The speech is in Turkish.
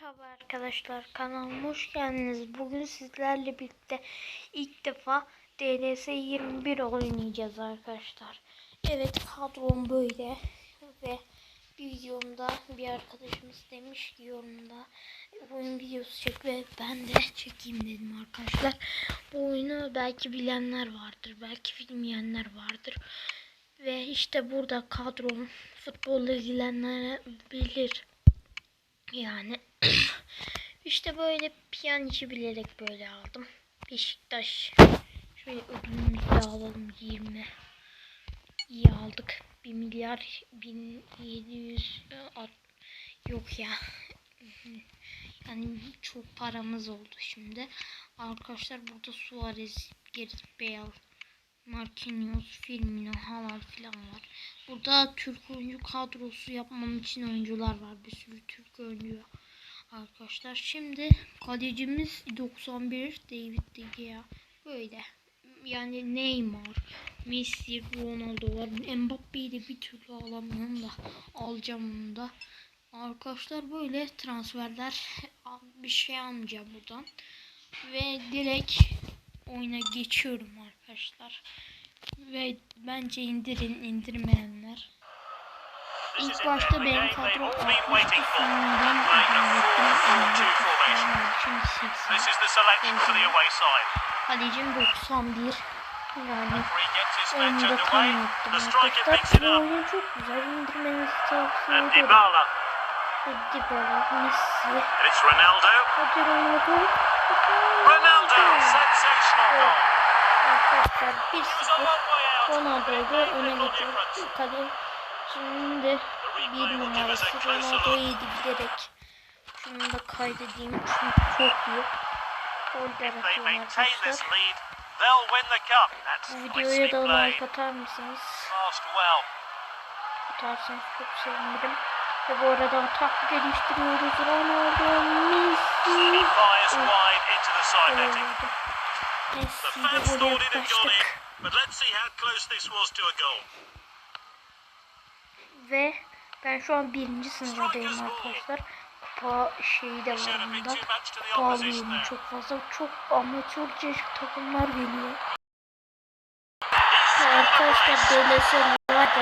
Merhaba arkadaşlar kanalıma hoş geldiniz. Bugün sizlerle birlikte ilk defa DLS 21 oynayacağız arkadaşlar. Evet kadrom böyle ve videomda bir arkadaşımız demiş ki yorumda oyun videosu çek ve ben de çekeyim dedim arkadaşlar. Bu oyunu belki bilenler vardır, belki bilmeyenler vardır. Ve işte burada kadrom futbolla ilgilenenler bilir. Yani işte böyle piyancı bilerek böyle aldım. Beşiktaş. Şöyle ödülümüzü alalım 20. İyi aldık. 1 milyar 1700 e, at- yok ya. Yani çok paramız oldu şimdi. Arkadaşlar burada Suarez, Gareth Bale, Marquinhos, Firmino, Haaland falan var. Burada Türk oyuncu kadrosu yapmam için oyuncular var. Bir sürü Türk oyuncu arkadaşlar. Şimdi kalecimiz 91 David De Gea. Böyle. Yani Neymar, Messi, Ronaldo var. Mbappe'yi de bir türlü alamıyorum da alacağım onu da. Arkadaşlar böyle transferler bir şey almayacağım buradan. Ve direkt oyuna geçiyorum arkadaşlar. Ve bence indirin indirmeyenler. İlk başta benim kadro 60'tı sonradan ilerlettim. Şimdi 80. This is the selection for the away side. Kalecim 91. Yani underway. tam yaptım it Bu çok güzel indirmenizi tavsiye ederim. Dybala. Messi, it's Ronaldo. hadi Ronaldo. Ronaldo. Sensational goal. Arkadaşlar He was a 1-0 long way out. Ronaldo'yu öne difference. Kale şimdi bir numarası Ronaldo yedi giderek. Şunu da kaydedeyim çünkü çok iyi. Maintain this arkadaşlar. Bu videoya da like atar mısınız? Atarsanız çok sevinirim. Ve bu arada atak geliştiriyoruz. Ronaldo, Messi. The Messi de in, yaklaştık. But let's see how close this was to a goal. Ve ben şu an birinci sınıfdayım arkadaşlar. Kupa şeyi de var bunda. there. çok fazla. Çok amatörce takımlar geliyor. Arkadaşlar var da